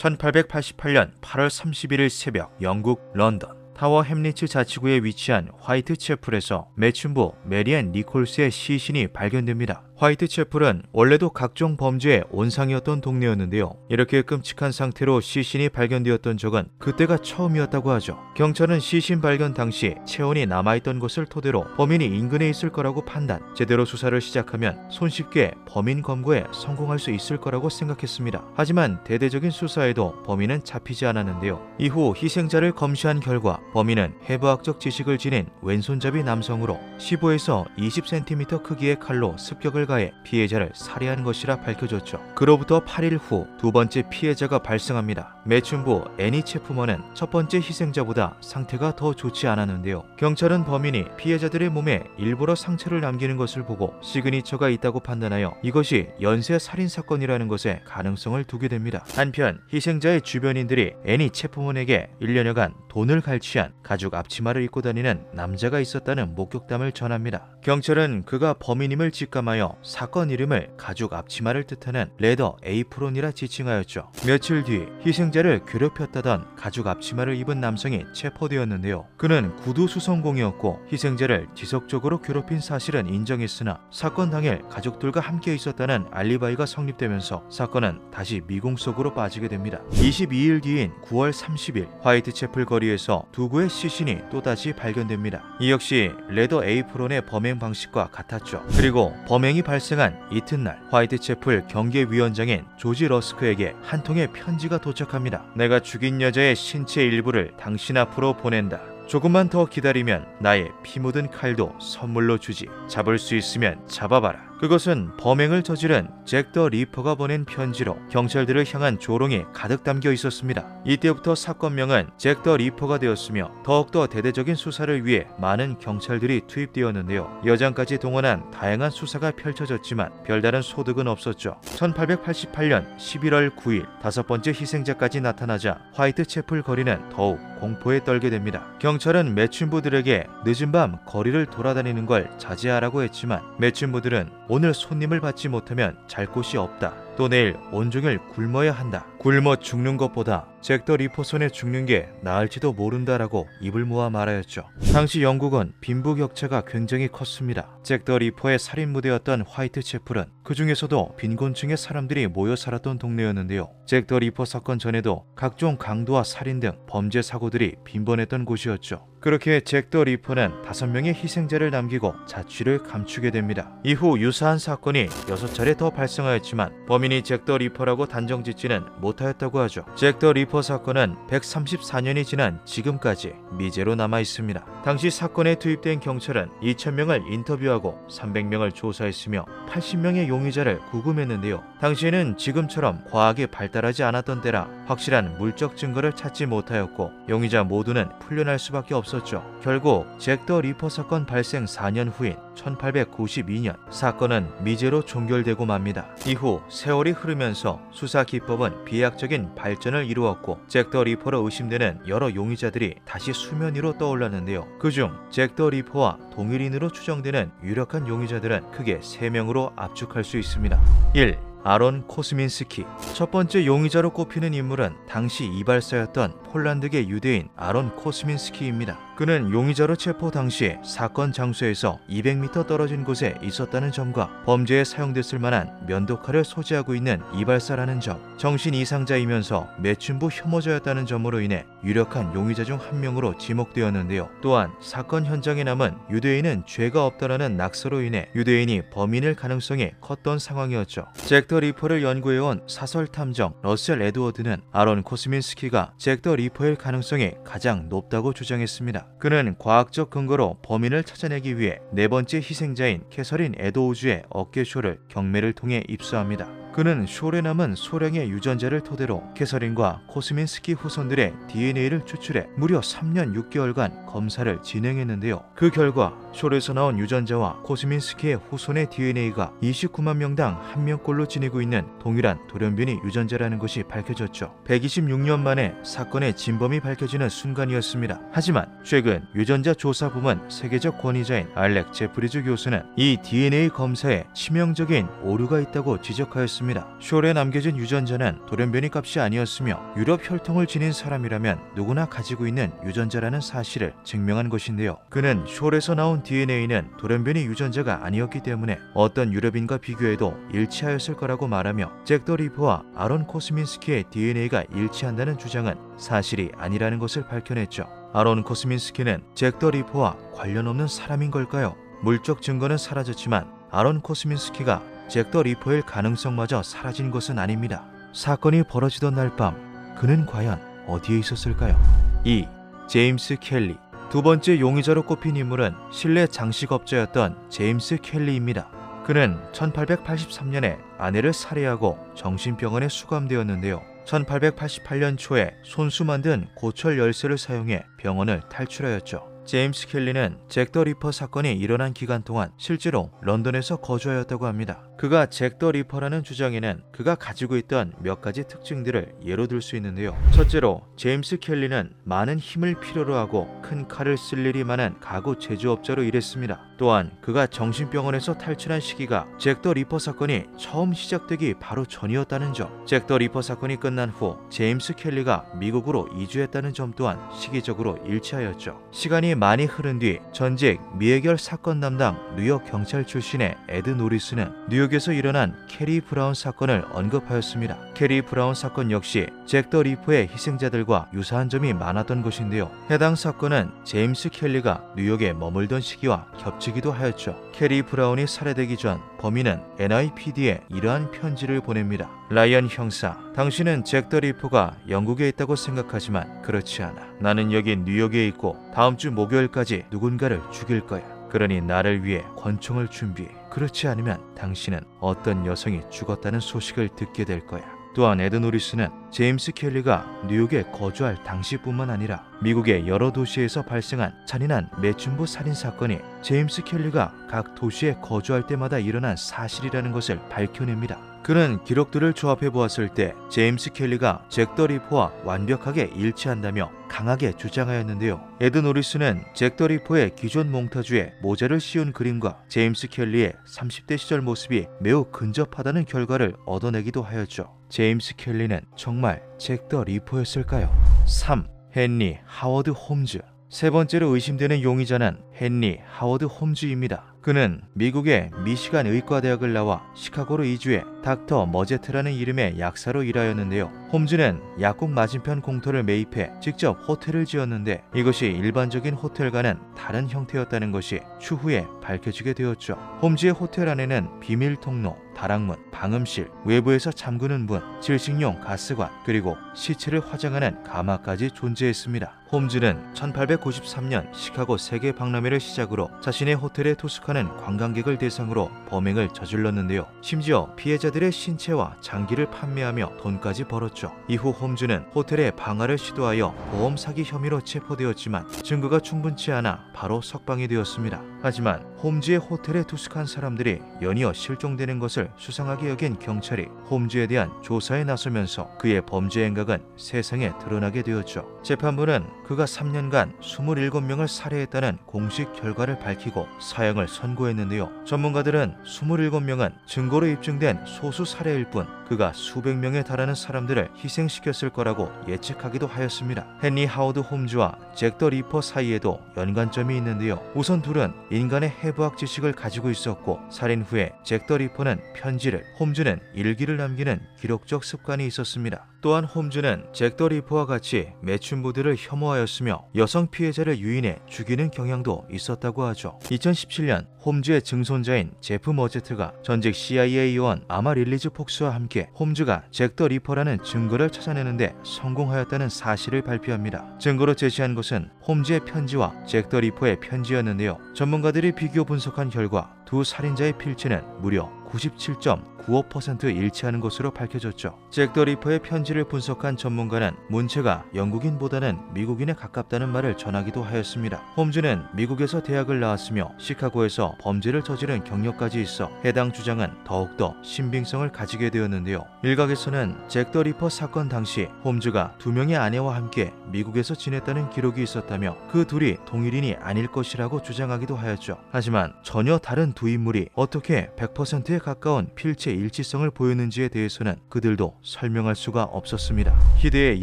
1888년 8월 31일 새벽 영국 런던 타워 햄리츠 자치구에 위치한 화이트 채플에서 매춘부 메리앤 니콜스의 시신이 발견됩니다. 화이트 채플은 원래도 각종 범죄의 온상이었던 동네였는데요. 이렇게 끔찍한 상태로 시신이 발견되었던 적은 그때가 처음이었다고 하죠. 경찰은 시신 발견 당시 체온이 남아있던 것을 토대로 범인이 인근에 있을 거라고 판단, 제대로 수사를 시작하면 손쉽게 범인 검거에 성공할 수 있을 거라고 생각했습니다. 하지만 대대적인 수사에도 범인은 잡히지 않았는데요. 이후 희생자를 검시한 결과 범인은 해부학적 지식을 지닌 왼손잡이 남성으로 15에서 20cm 크기의 칼로 습격을 가해 피해자를 살해한 것이라 밝혀졌죠. 그로부터 8일 후 두 번째 피해자가 발생합니다. 매춘부 애니 체프먼은 첫 번째 희생자보다 상태가 더 좋지 않았는데요. 경찰은 범인이 피해자들의 몸에 일부러 상처를 남기는 것을 보고 시그니처가 있다고 판단하여 이것이 연쇄 살인 사건이라는 것에 가능성을 두게 됩니다. 한편 희생자의 주변인들이 애니 체프먼에게 1년여간 돈을 갈취한 가죽 앞치마를 입고 다니는 남자가 있었다는 목격담을 전합니다. 경찰은 그가 범인임을 직감하여 사건 이름을 가죽 앞치마를 뜻하는 레더 에이프론이라 지칭하였죠. 며칠 뒤 희생자를 괴롭혔다던 가죽 앞치마를 입은 남성이 체포되었는데요. 그는 구두 수성공이었고 희생자를 지속적으로 괴롭힌 사실은 인정했으나 사건 당일 가족들과 함께 있었다는 알리바이가 성립되면서 사건은 다시 미궁 속으로 빠지게 됩니다. 22일 뒤인 9월 30일 화이트채플 거리에서 두 구의 시신이 또다시 발견됩니다. 이 역시 레더 에이프론의 범행 방식과 같았죠. 그리고 범행이 발생한 이튿날 화이트채플 경계위원장인 조지 러스크에게 한 통의 편지가 도착합니다. 내가 죽인 여자의 신체 일부를 당신 앞으로 보낸다. 조금만 더 기다리면 나의 피 묻은 칼도 선물로 주지. 잡을 수 있으면 잡아봐라. 그것은 범행을 저지른 잭 더 리퍼가 보낸 편지로 경찰들을 향한 조롱이 가득 담겨 있었습니다. 이때부터 사건명은 잭 더 리퍼가 되었으며 더욱더 대대적인 수사를 위해 많은 경찰들이 투입되었는데요. 여장까지 동원한 다양한 수사가 펼쳐졌지만 별다른 소득은 없었죠. 1888년 11월 9일 다섯 번째 희생자까지 나타나자 화이트 채플 거리는 더욱 공포에 떨게 됩니다. 경찰은 매춘부들에게 늦은 밤 거리를 돌아다니는 걸 자제하라고 했지만 매춘부들은 오늘 손님을 받지 못하면 잘 곳이 없다. 또 내일 온종일 굶어야 한다. 굶어 죽는 것보다 잭더 리퍼 손에 죽는 게 나을지도 모른다라고 입을 모아 말하였죠. 당시 영국은 빈부격차가 굉장히 컸습니다. 잭더 리퍼의 살인 무대였던 화이트 채플은 그 중에서도 빈곤층의 사람들이 모여 살았던 동네였는데요. 잭더 리퍼 사건 전에도 각종 강도와 살인 등 범죄 사고들이 빈번했던 곳이었죠. 그렇게 잭더 리퍼는 다섯 명의 희생자를 남기고 자취를 감추게 됩니다. 이후 유사한 사건이 여섯 차례 더 발생하였지만 범인 이 잭 더 리퍼라고 단정 짓지는 못하였다고 하죠. 잭 더 리퍼 사건은 134년이 지난 지금까지 미제로 남아 있습니다. 당시 사건에 투입된 경찰은 2,000명을 인터뷰하고 300명을 조사했으며 80명의 용의자를 구금했는데요. 당시에는 지금처럼 과학이 발달하지 않았던 때라 확실한 물적 증거를 찾지 못하였고 용의자 모두는 풀려날 수밖에 없었죠. 결국 잭 더 리퍼 사건 발생 4년 후인 1892년 사건은 미제로 종결되고 맙니다. 이후 세월이 흐르면서 수사 기법은 비약적인 발전을 이루었고 잭 더 리퍼로 의심되는 여러 용의자들이 다시 수면 위로 떠올랐는데요. 그중 잭 더 리퍼와 동일인으로 추정되는 유력한 용의자들은 크게 3명으로 압축할 수 있습니다. 1. 아론 코스민스키 첫 번째 용의자로 꼽히는 인물은 당시 이발사였던 폴란드계 유대인 아론 코스민스키입니다. 그는 용의자로 체포 당시 사건 장소에서 200m 떨어진 곳에 있었다는 점과 범죄에 사용됐을 만한 면도칼을 소지하고 있는 이발사라는 점, 정신 이상자이면서 매춘부 혐오자였다는 점으로 인해 유력한 용의자 중 한 명으로 지목되었는데요. 또한 사건 현장에 남은 유대인은 죄가 없다라는 낙서로 인해 유대인이 범인일 가능성이 컸던 상황이었죠. 잭 더 리퍼를 연구해온 사설 탐정 러셀 에드워드는 아론 코스민스키가 잭더 리퍼일 가능성이 가장 높다고 주장했습니다. 그는 과학적 근거로 범인을 찾아내기 위해 네 번째 희생자인 캐서린 에도우즈의 어깨쇼를 경매를 통해 입수합니다. 그는 쇼에 남은 소량의 유전자를 토대로 캐서린과 코스민스키 후손들의 DNA를 추출해 무려 3년 6개월간 검사를 진행했는데요. 그 결과 쇼에서 나온 유전자와 코스민스키의 후손의 DNA가 29만 명당 한 명꼴로 지니고 있는 동일한 돌연변이 유전자라는 것이 밝혀졌죠. 126년 만에 사건의 진범이 밝혀지는 순간이었습니다. 하지만 최근 유전자 조사 부문 세계적 권위자인 알렉 제프리즈 교수는 이 DNA 검사에 치명적인 오류가 있다고 지적하였습니다. 했습니다. 숄에 남겨진 유전자는 돌연변이 값이 아니었으며 유럽 혈통을 지닌 사람이라면 누구나 가지고 있는 유전자라는 사실을 증명한 것인데요. 그는 숄에서 나온 DNA는 돌연변이 유전자가 아니었기 때문에 어떤 유럽인과 비교해도 일치하였을 거라고 말하며 잭더 리퍼와 아론 코스민스키의 DNA가 일치한다는 주장은 사실이 아니라는 것을 밝혀냈죠. 아론 코스민스키는 잭더 리퍼와 관련 없는 사람인 걸까요? 물적 증거는 사라졌지만 아론 코스민스키가 잭더 리퍼일 가능성마저 사라진 것은 아닙니다. 사건이 벌어지던 날 밤 그는 과연 어디에 있었을까요? 2. 제임스 켈리 두 번째 용의자로 꼽힌 인물은 실내 장식업자였던 제임스 켈리입니다. 그는 1883년에 아내를 살해하고 정신병원에 수감되었는데요. 1888년 초에 손수 만든 고철 열쇠를 사용해 병원을 탈출하였죠. 제임스 켈리는 잭 더 리퍼 사건이 일어난 기간 동안 실제로 런던에서 거주하였다고 합니다. 그가 잭 더 리퍼라는 주장에는 그가 가지고 있던 몇 가지 특징들을 예로 들 수 있는데요. 첫째로 제임스 켈리는 많은 힘을 필요로 하고 큰 칼을 쓸 일이 많은 가구 제조업자로 일했습니다. 또한 그가 정신병원에서 탈출한 시기가 잭 더 리퍼 사건이 처음 시작되기 바로 전이었다는 점, 잭 더 리퍼 사건이 끝난 후 제임스 켈리가 미국으로 이주했다는 점 또한 시기적으로 일치하였죠. 시간이 많이 흐른 뒤 전직 미해결 사건 담당 뉴욕 경찰 출신의 에드 노리스는 뉴욕 에서 일어난 캐리 브라운 사건을 언급하였습니다. 캐리 브라운 사건 역시 잭 더 리퍼의 희생자들과 유사한 점이 많았던 것인데요. 해당 사건은 제임스 켈리가 뉴욕에 머물던 시기와 겹치기도 하였죠. 캐리 브라운이 살해되기 전 범인은 NIPD에 이러한 편지를 보냅니다. 라이언 형사, 당신은 잭 더 리퍼가 영국에 있다고 생각하지만 그렇지 않아. 나는 여기 뉴욕에 있고 다음 주 목요일까지 누군가를 죽일 거야. 그러니 나를 위해 권총을 준비해. 그렇지 않으면 당신은 어떤 여성이 죽었다는 소식을 듣게 될 거야. 또한 에드 노리스는 제임스 켈리가 뉴욕에 거주할 당시뿐만 아니라 미국의 여러 도시에서 발생한 잔인한 매춘부 살인 사건이 제임스 켈리가 각 도시에 거주할 때마다 일어난 사실이라는 것을 밝혀냅니다. 그는 기록들을 조합해 보았을 때 제임스 켈리가 잭더 리퍼와 완벽하게 일치한다며 강하게 주장하였는데요. 에드 노리스는 잭더 리퍼의 기존 몽타주에 모자를 씌운 그림과 제임스 켈리의 30대 시절 모습이 매우 근접하다는 결과를 얻어내기도 하였죠. 제임스 켈리는 정말 잭더 리퍼였을까요? 3. 헨리 하워드 홈즈 세 번째로 의심되는 용의자는 헨리 하워드 홈즈입니다. 그는 미국의 미시간 의과대학을 나와 시카고로 이주해 닥터 머제트라는 이름의 약사로 일하였는데요. 홈즈는 약국 맞은편 공터를 매입해 직접 호텔을 지었는데 이것이 일반적인 호텔과는 다른 형태였다는 것이 추후에 밝혀지게 되었죠. 홈즈의 호텔 안에는 비밀 통로, 다락문, 방음실, 외부에서 잠그는 문, 질식용 가스관, 그리고 시체를 화장하는 가마까지 존재했습니다. 홈즈는 1893년 시카고 세계 박람회를 시작으로 자신의 호텔에 투숙하는 관광객을 대상으로 범행을 저질렀는데요. 심지어 피해자들의 신체와 장기를 판매하며 돈까지 벌었죠. 이후 홈즈는 호텔에 방화를 시도하여 보험 사기 혐의로 체포되었지만 증거가 충분치 않아 바로 석방이 되었습니다. 하지만 홈즈의 호텔에 투숙한 사람들이 연이어 실종되는 것을 수상하게 여긴 경찰이 홈즈에 대한 조사에 나서면서 그의 범죄 행각은 세상에 드러나게 되었죠. 재판부는 그가 3년간 27명을 살해했다는 공식 결과를 밝히고 사형을 선고했는데요. 전문가들은 27명은 증거로 입증된 소수 살해일 뿐 그가 수백 명에 달하는 사람들을 희생시켰을 거라고 예측하기도 하였습니다. 헨리 하워드 홈즈와 잭 더 리퍼 사이에도 연관점이 있는데요. 우선 둘은 인간의 해부학 지식을 가지고 있었고 살인 후에 잭 더 리퍼는 편지를 홈즈는 일기를 남기는 기록적 습관이 있었습니다. 또한 홈즈는 잭더 리퍼와 같이 매춘부들을 혐오하였으며 여성 피해자를 유인해 죽이는 경향도 있었다고 하죠. 2017년 홈즈의 증손자인 제프 머제트가 전직 CIA 요원 아마 릴리즈 폭스와 함께 홈즈가 잭더 리퍼라는 증거를 찾아내는데 성공하였다는 사실을 발표합니다. 증거로 제시한 것은 홈즈의 편지와 잭더 리퍼의 편지였는데요. 전문가들이 비교 분석한 결과 두 살인자의 필체는 무려 97.95% 일치하는 것으로 밝혀졌죠. 잭더 리퍼의 편지를 분석한 전문가는 문체가 영국인보다는 미국인에 가깝다는 말을 전하기도 하였습니다. 홈즈는 미국에서 대학을 나왔으며 시카고에서 범죄를 저지른 경력까지 있어 해당 주장은 더욱더 신빙성을 가지게 되었는데요. 일각에서는 잭더 리퍼 사건 당시 홈즈가 두 명의 아내와 함께 미국에서 지냈다는 기록이 있었다며 그 둘이 동일인이 아닐 것이라고 주장하기도 하였죠. 하지만 전혀 다른 두 인물이 어떻게 100%의 가까운 필체 일치성을 보였는지에 대해서는 그들도 설명할 수가 없었습니다. 히드의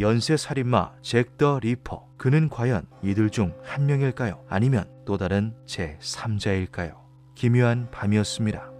연쇄 살인마 잭 더 리퍼 그는 과연 이들 중 한 명일까요? 아니면 또 다른 제 3자일까요? 기묘한 밤이었습니다.